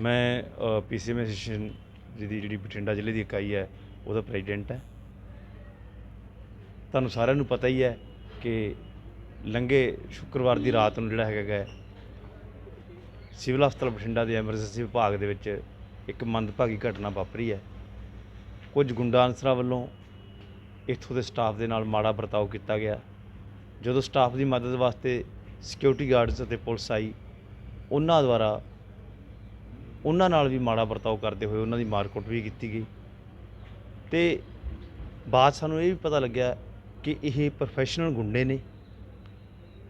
ਮੈਂ PCM association ਜਿਹਦੀ ਜਿਹੜੀ ਬਠਿੰਡਾ ਜ਼ਿਲ੍ਹੇ ਦੀ ਇਕਾਈ ਹੈ, ਉਹਦਾ ਪ੍ਰੈਜ਼ੀਡੈਂਟ ਹੈ। ਤੁਹਾਨੂੰ ਸਾਰਿਆਂ ਨੂੰ ਪਤਾ ਹੀ ਹੈ ਕਿ ਲੰਘੇ ਸ਼ੁੱਕਰਵਾਰ ਦੀ ਰਾਤ ਨੂੰ ਜਿਹੜਾ ਹੈਗਾ ਸਿਵਲ ਹਸਪਤਾਲ ਬਠਿੰਡਾ ਦੇ ਐਮਰਜੈਂਸੀ ਵਿਭਾਗ ਦੇ ਵਿੱਚ ਇੱਕ ਮੰਦਭਾਗੀ ਘਟਨਾ ਵਾਪਰੀ ਹੈ। ਕੁਝ ਗੁੰਡਾ ਅਨਸਰਾਂ ਵੱਲੋਂ ਇੱਥੋਂ ਦੇ ਸਟਾਫ ਦੇ ਨਾਲ ਮਾੜਾ ਵਰਤਾਓ ਕੀਤਾ ਗਿਆ। ਜਦੋਂ ਸਟਾਫ ਦੀ ਮਦਦ ਵਾਸਤੇ ਸਿਕਿਉਰਿਟੀ ਗਾਰਡਸ ਅਤੇ ਪੁਲਿਸ ਆਈ, ਉਹਨਾਂ ਦੁਆਰਾ ਉਹਨਾਂ ਨਾਲ ਵੀ ਮਾੜਾ ਵਰਤਾਓ ਕਰਦੇ ਹੋਏ ਉਹਨਾਂ ਦੀ ਮਾਰਕੁੱਟ ਵੀ ਕੀਤੀ ਗਈ। ਤੇ ਬਾਅਦ ਸਾਨੂੰ ਇਹ ਵੀ ਪਤਾ ਲੱਗਿਆ ਕਿ ਇਹ ਪ੍ਰੋਫੈਸ਼ਨਲ ਗੁੰਡੇ ਨੇ।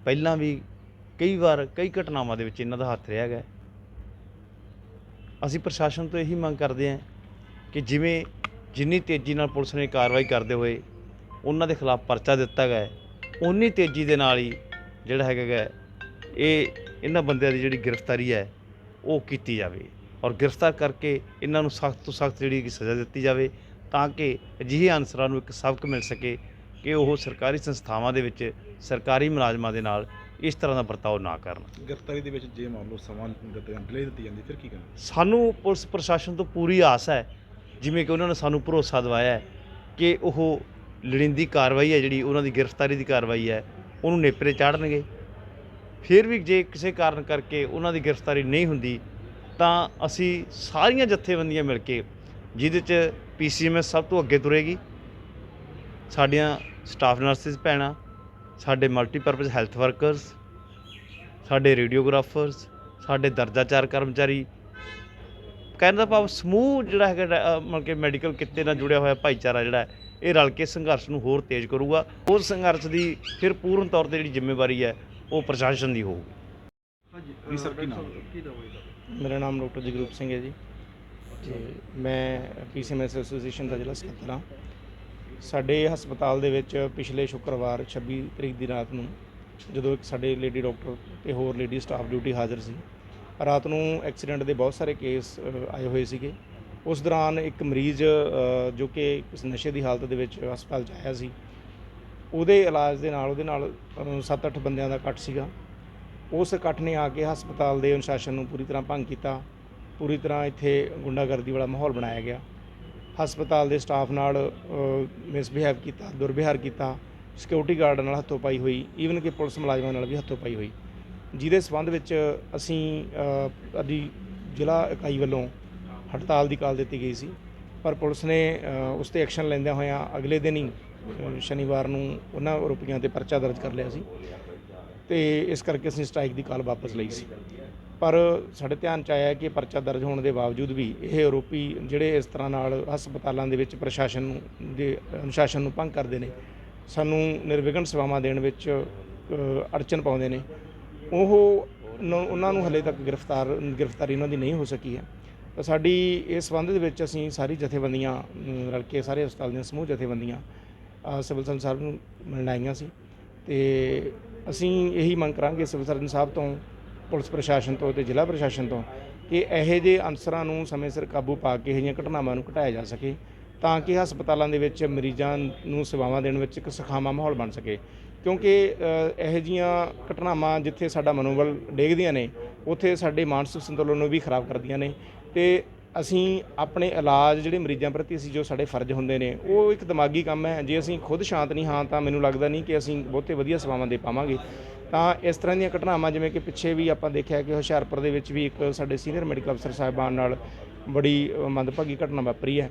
ਪਹਿਲਾਂ ਵੀ ਕਈ ਵਾਰ ਕਈ ਘਟਨਾਵਾਂ ਦੇ ਵਿੱਚ ਇਹਨਾਂ ਦਾ ਹੱਥ ਰਿਹਾ ਹੈ ਅਸੀਂ ਪ੍ਰਸ਼ਾਸਨ ਤੋਂ ਇਹੀ ਮੰਗ ਕਰਦੇ ਹਾਂ ਕਿ ਜਿਵੇਂ ਜਿੰਨੀ ਤੇਜ਼ੀ ਨਾਲ ਪੁਲਿਸ ਨੇ ਕਾਰਵਾਈ ਕਰਦੇ ਹੋਏ ਉਹਨਾਂ ਦੇ ਖਿਲਾਫ ਪਰਚਾ ਦਿੱਤਾ ਗਿਆ ਉਨੀ ਤੇਜ਼ੀ ਦੇ ਨਾਲ ਹੀ ਜਿਹੜਾ ਹੈਗਾ ਇਹ ਇਹਨਾਂ ਬੰਦਿਆਂ ਦੀ ਜਿਹੜੀ ਗ੍ਰਿਫਤਾਰੀ ਹੈ, ਉਹ ਕੀਤੀ ਜਾਵੇ ਔਰ ਗ੍ਰਿਫਤਾਰ ਕਰਕੇ ਇਹਨਾਂ ਨੂੰ ਸਖਤ ਤੋਂ ਸਖਤ ਜਿਹੜੀ ਸਜ਼ਾ ਦਿੱਤੀ ਜਾਵੇ ਤਾਂ ਕਿ ਅਜਿਹੇ ਅਨਸਰਾਂ ਨੂੰ ਇੱਕ ਸਬਕ ਮਿਲ ਸਕੇ ਕਿ ਉਹ ਸਰਕਾਰੀ ਸੰਸਥਾਵਾਂ ਦੇ ਵਿੱਚ ਸਰਕਾਰੀ ਮੁਲਾਜ਼ਮਾਂ ਦੇ ਨਾਲ ਇਸ ਤਰ੍ਹਾਂ ਦਾ ਵਰਤਾਓ ਨਾ ਕਰਨ। ਗ੍ਰਿਫਤਾਰੀ ਦੇ ਵਿੱਚ ਜੇ ਮੰਨ ਲਓ ਸਮਾਂ ਦਿੱਤੇ ਡਿਲੇ ਦਿੱਤੀ ਜਾਂਦੀ ਫਿਰ ਕੀ ਕਰਨਾ? ਸਾਨੂੰ ਪੁਲਿਸ ਪ੍ਰਸ਼ਾਸਨ ਤੋਂ ਪੂਰੀ ਆਸ ਹੈ ਜਿਵੇਂ ਕਿ ਉਹਨਾਂ ਨੇ ਸਾਨੂੰ ਭਰੋਸਾ ਦਿਵਾਇਆ ਹੈ ਕਿ ਉਹ ਲੜਿੰਦੀ ਕਾਰਵਾਈ ਹੈ ਜਿਹੜੀ ਉਹਨਾਂ ਦੀ ਗ੍ਰਿਫਤਾਰੀ ਦੀ ਕਾਰਵਾਈ ਹੈ ਉਹਨੂੰ ਨੇਪਰੇ ਚਾੜਨਗੇ। ਫਿਰ ਵੀ ਜੇ ਕਿਸੇ ਕਾਰਨ ਕਰਕੇ ਉਹਨਾਂ ਦੀ ਗ੍ਰਿਫਤਾਰੀ ਨਹੀਂ ਹੁੰਦੀ ਤਾਂ ਅਸੀਂ ਸਾਰੀਆਂ ਜਥੇਬੰਦੀਆਂ ਮਿਲ ਕੇ ਜਿਹਦੇ 'ਚ ਪੀਸੀਐਮਐਸ ਸਭ ਤੋਂ ਅੱਗੇ ਤੁਰੇਗੀ। ਸਾਡੀਆਂ ਸਟਾਫ ਨਰਸਿਸ ਭੈਣਾਂ ਸਾਡੇ ਮਲਟੀਪਰਪਸ ਹੈਲਥ ਵਰਕਰਸ ਸਾਡੇ ਰੇਡੀਓਗ੍ਰਾਫਰਸ ਸਾਡੇ ਦਰਜਾਚਾਰ ਕਰਮਚਾਰੀ। ਕਹਿਣ ਦਾ ਭਾਵ ਸਮੂਹ ਜਿਹੜਾ ਹੈਗਾ ਮਤਲਬ ਕਿ ਮੈਡੀਕਲ ਕਿੱਤੇ ਨਾਲ ਜੁੜਿਆ ਹੋਇਆ ਭਾਈਚਾਰਾ ਜਿਹੜਾ ਹੈ, ਇਹ ਰਲ ਕੇ ਸੰਘਰਸ਼ ਨੂੰ ਹੋਰ ਤੇਜ਼ ਕਰੂਗਾ। ਉਸ ਸੰਘਰਸ਼ ਦੀ ਫਿਰ ਪੂਰਨ ਤੌਰ ਤੇ ਜਿਹੜੀ ਜ਼ਿੰਮੇਵਾਰੀ ਹੈ ਉਹ ਪ੍ਰਸ਼ਾਸਨ ਦੀ ਹੋਊਗੀ। ਜੀ ਸਰ ਕੀ ਨਾਮ ਹੈ? ਮੇਰਾ ਨਾਮ ਡਾਕਟਰ ਜਗਰੂਪ ਸਿੰਘ ਹੈ ਜੀ। ਤੇ ਮੈਂ ਪੀਸੀਐਮਐਸ ਐਸੋਸੀਏਸ਼ਨ ਦਾ ਜ਼ਿਲ੍ਹਾ ਸਕੱਤਰ ਹਾਂ। ਸਾਡੇ ਹਸਪਤਾਲ ਦੇ ਵਿੱਚ ਪਿਛਲੇ ਸ਼ੁੱਕਰਵਾਰ 26 ਤਰੀਕ ਦੀ ਰਾਤ ਨੂੰ ਜਦੋਂ ਇੱਕ ਸਾਡੇ ਲੇਡੀ ਡਾਕਟਰ ਤੇ ਹੋਰ ਲੇਡੀ ਸਟਾਫ ਡਿਊਟੀ ਹਾਜ਼ਰ ਸੀ, ਰਾਤ ਨੂੰ ਐਕਸੀਡੈਂਟ ਦੇ ਬਹੁਤ ਸਾਰੇ ਕੇਸ ਆਏ ਹੋਏ ਸੀਗੇ। ਉਸ ਦੌਰਾਨ ਇੱਕ ਮਰੀਜ਼ ਜੋ ਕਿ ਇਸ ਨਸ਼ੇ ਦੀ ਹਾਲਤ ਦੇ ਵਿੱਚ ਹਸਪਤਾਲ 'ਚ ਆਇਆ ਸੀ, ਉਹਦੇ ਇਲਾਜ ਦੇ ਨਾਲ, ਉਹਦੇ ਨਾਲ 7-8 ਬੰਦਿਆਂ ਦਾ ਇਕੱਠ ਸੀਗਾ। ਉਸ ਇਕੱਠ ਨੇ ਆ ਕੇ ਹਸਪਤਾਲ ਦੇ ਅਨੁਸ਼ਾਸਨ ਨੂੰ ਪੂਰੀ ਤਰ੍ਹਾਂ ਭੰਗ ਕੀਤਾ। ਪੂਰੀ ਤਰ੍ਹਾਂ ਇੱਥੇ ਗੁੰਡਾਗਰਦੀ ਵਾਲਾ ਮਾਹੌਲ ਬਣਾਇਆ ਗਿਆ। ਹਸਪਤਾਲ ਦੇ ਸਟਾਫ ਨਾਲ ਮਿਸਬਿਹੇਵ ਕੀਤਾ ਦੁਰਵਿਹਾਰ ਕੀਤਾ ਸਿਕਿਉਰਿਟੀ ਗਾਰਡ ਨਾਲ ਹੱਥੋਂ ਪਾਈ ਹੋਈ ਈਵਨ ਕਿ ਪੁਲਿਸ ਮੁਲਾਜ਼ਮਾਂ ਨਾਲ ਵੀ ਹੱਥੋਂ ਪਾਈ ਹੋਈ। ਜਿਹਦੇ ਸਬੰਧ ਵਿੱਚ ਅਸੀਂ ਅ, ਅਦੀ ਜ਼ਿਲ੍ਹਾ ਇਕਾਈ ਵੱਲੋਂ ਹੜਤਾਲ ਦੀ ਕਾਲ ਦਿੱਤੀ ਗਈ ਸੀ। ਪਰ ਪੁਲਿਸ ਨੇ ਉਸ ਤੇ ਐਕਸ਼ਨ ਲੈਂਦਿਆਂ ਹੋਇਆਂ ਅਗਲੇ ਦਿਨ ਹੀ ਸ਼ਨੀਵਾਰ ਨੂੰ ਉਹਨਾਂ ਆਰੋਪੀਆਂ ਤੇ ਪਰਚਾ ਦਰਜ ਕਰ ਲਿਆ ਸੀ। ਤੇ ਇਸ ਕਰਕੇ ਅਸੀਂ ਸਟ੍ਰਾਈਕ ਦੀ ਕਾਲ ਵਾਪਸ ਲਈ ਸੀ। ਪਰ ਸਾਡੇ ਧਿਆਨ ਚ ਆਇਆ ਕਿ ਪਰਚਾ ਦਰਜ ਹੋਣ ਦੇ ਬਾਵਜੂਦ ਵੀ ਇਹ ਆਰੋਪੀ ਜਿਹੜੇ ਇਸ ਤਰ੍ਹਾਂ ਨਾਲ ਹਸਪਤਾਲਾਂ ਦੇ ਵਿੱਚ ਪ੍ਰਸ਼ਾਸਨ ਨੂੰ ਦੇ ਅਨੁਸ਼ਾਸਨ ਨੂੰ ਭੰਗ ਕਰਦੇ ਨੇ, ਸਾਨੂੰ ਨਿਰਵਿਘਨ ਸੇਵਾਵਾਂ ਦੇਣ ਵਿੱਚ ਅੜਚਨ ਪਾਉਂਦੇ ਨੇ। ਉਹ ਉਹਨਾਂ ਨੂੰ ਹਲੇ ਤੱਕ ਗ੍ਰਿਫਤਾਰ, ਗ੍ਰਿਫਤਾਰੀ ਉਹਨਾਂ ਦੀ ਨਹੀਂ ਹੋ ਸਕੀ ਹੈ। ਤਾਂ ਸਾਡੀ ਇਸ ਸੰਬੰਧ ਦੇ ਵਿੱਚ ਅਸੀਂ ਸਾਰੀ ਜਥੇਬੰਦੀਆਂ ਰਲ ਕੇ ਸਾਰੇ ਹਸਪਤਾਲ ਦੀਆਂ ਸਮੂਹ ਜਥੇਬੰਦੀਆਂ ਸਿਵਲ ਸਰਜਨ ਸਾਹਿਬ ਨੂੰ ਮਿਲਣ ਆਈਆਂ ਸੀ। ਤੇ ਅਸੀਂ ਇਹੀ ਮੰਗ ਕਰਾਂਗੇ ਸਿਵਲ ਸਰਜਨ ਸਾਹਿਬ ਤੋਂ ਪੁਲਿਸ ਪ੍ਰਸ਼ਾਸਨ ਤੋਂ ਤੇ ਜ਼ਿਲ੍ਹਾ ਪ੍ਰਸ਼ਾਸਨ ਤੋਂ ਕਿ ਇਹੋ ਜਿਹੇ ਅਨਸਰਾਂ ਨੂੰ ਸਮੇਂ ਸਿਰ ਕਾਬੂ ਪਾ ਕੇ ਇਹੋ ਜਿਹੀਆਂ ਘਟਨਾਵਾਂ ਨੂੰ ਘਟਾਇਆ ਜਾ ਸਕੇ ਤਾਂ ਕਿ ਹਸਪਤਾਲਾਂ ਦੇ ਵਿੱਚ ਮਰੀਜ਼ਾਂ ਨੂੰ ਸੇਵਾਵਾਂ ਦੇਣ ਵਿੱਚ ਇੱਕ ਸੁਖਾਵਾਂ ਮਾਹੌਲ ਬਣ ਸਕੇ। ਕਿਉਂਕਿ ਇਹੋ ਜਿਹੀਆਂ ਘਟਨਾਵਾਂ ਜਿੱਥੇ ਸਾਡਾ ਮਨੋਬਲ ਡੇਗਦੀਆਂ ਨੇ, ਉੱਥੇ ਸਾਡੇ ਮਾਨਸਿਕ ਸੰਤੁਲਨ ਨੂੰ ਵੀ ਖਰਾਬ ਕਰਦੀਆਂ ਨੇ ਤੇ ਅਸੀਂ ਆਪਣੇ ਇਲਾਜ ਜਿਹੜੇ ਮਰੀਜ਼ਾਂ ਪ੍ਰਤੀ ਅਸੀਂ ਜੋ ਸਾਡੇ ਫਰਜ਼ ਹੁੰਦੇ ਨੇ, ਉਹ ਇੱਕ ਦਿਮਾਗੀ ਕੰਮ ਹੈ। ਜੇ ਅਸੀਂ ਖੁਦ ਸ਼ਾਂਤ ਨਹੀਂ ਹਾਂ ਤਾਂ ਮੈਨੂੰ ਲੱਗਦਾ ਨਹੀਂ ਕਿ ਅਸੀਂ ਬਹੁਤੇ ਵਧੀਆ ਸੇਵਾਵਾਂ ਦੇ ਪਾਵਾਂਗੇ। ਤਾਂ ਇਸ ਤਰ੍ਹਾਂ ਦੀਆਂ ਘਟਨਾਵਾਂ ਜਿਵੇਂ ਕਿ ਪਿੱਛੇ ਵੀ ਆਪਾਂ ਦੇਖਿਆ ਕਿ ਹੁਸ਼ਿਆਰਪੁਰ ਦੇ ਵਿੱਚ ਵੀ ਇੱਕ ਸਾਡੇ ਸੀਨੀਅਰ ਮੈਡੀਕਲ ਅਫਸਰ ਸਾਹਿਬਾਨ ਨਾਲ ਬੜੀ ਮੰਦਭਾਗੀ ਘਟਨਾ ਵਾਪਰੀ ਹੈ।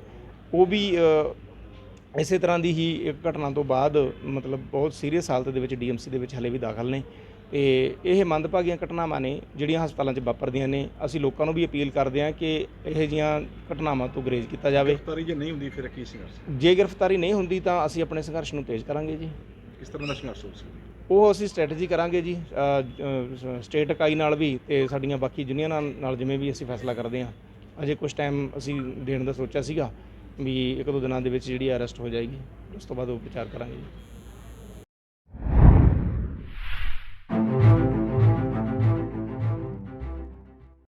ਉਹ ਵੀ ਇਸੇ ਤਰ੍ਹਾਂ ਦੀ ਹੀ ਇੱਕ ਘਟਨਾ ਤੋਂ ਬਾਅਦ ਮਤਲਬ ਬਹੁਤ ਸੀਰੀਅਸ ਹਾਲਤ ਦੇ ਵਿੱਚ ਡੀਐਮਸੀ ਦੇ ਵਿੱਚ ਹਲੇ ਵੀ ਦਾਖਲ ਨੇ। ਤੇ ਇਹ ਮੰਦਭਾਗੀਆਂ ਘਟਨਾਵਾਂ ਨੇ ਜਿਹੜੀਆਂ ਹਸਪਤਾਲਾਂ 'ਚ ਵਾਪਰਦੀਆਂ ਨੇ। ਅਸੀਂ ਲੋਕਾਂ ਨੂੰ ਵੀ ਅਪੀਲ ਕਰਦੇ ਹਾਂ ਕਿ ਇਹੋ ਜਿਹੀਆਂ ਘਟਨਾਵਾਂ ਤੋਂ ਗੁਰੇਜ਼ ਕੀਤਾ ਜਾਵੇ। ਗ੍ਰਿਫਤਾਰੀ ਜੇ ਨਹੀਂ ਹੁੰਦੀ ਫਿਰ ਕੀ ਸੰਘਰਸ਼? ਜੇ ਗ੍ਰਿਫਤਾਰੀ ਨਹੀਂ ਹੁੰਦੀ ਤਾਂ ਅਸੀਂ ਆਪਣੇ ਸੰਘਰਸ਼ ਨੂੰ ਤੇਜ਼ ਕਰਾਂਗੇ ਜੀ। ਕਿਸ ਤਰ੍ਹਾਂ ਦਾ ਸੰਘਰਸ਼ ਹੋ ਸਕਦਾ? ਉਹ ਅਸੀਂ ਸਟ੍ਰੈਟਜੀ ਕਰਾਂਗੇ ਜੀ ਸਟੇਟ ਇਕਾਈ ਨਾਲ ਵੀ ਤੇ ਸਾਡੀਆਂ ਬਾਕੀ ਯੂਨੀਅਨਾਂ ਨਾਲ ਜਿਵੇਂ ਵੀ ਅਸੀਂ ਫੈਸਲਾ ਕਰਦੇ ਹਾਂ। ਅਜੇ ਕੁਝ ਟਾਈਮ ਅਸੀਂ ਦੇਣ ਦਾ ਸੋਚਿਆ ਸੀਗਾ ਵੀ ਇੱਕ ਦੋ ਦਿਨਾਂ ਦੇ ਵਿੱਚ ਜਿਹੜੀ ਅਰੈਸਟ ਹੋ ਜਾਏਗੀ, ਉਸ ਤੋਂ ਬਾਅਦ ਉਹ ਵਿਚਾਰ ਕਰਾਂਗੇ ਜੀ।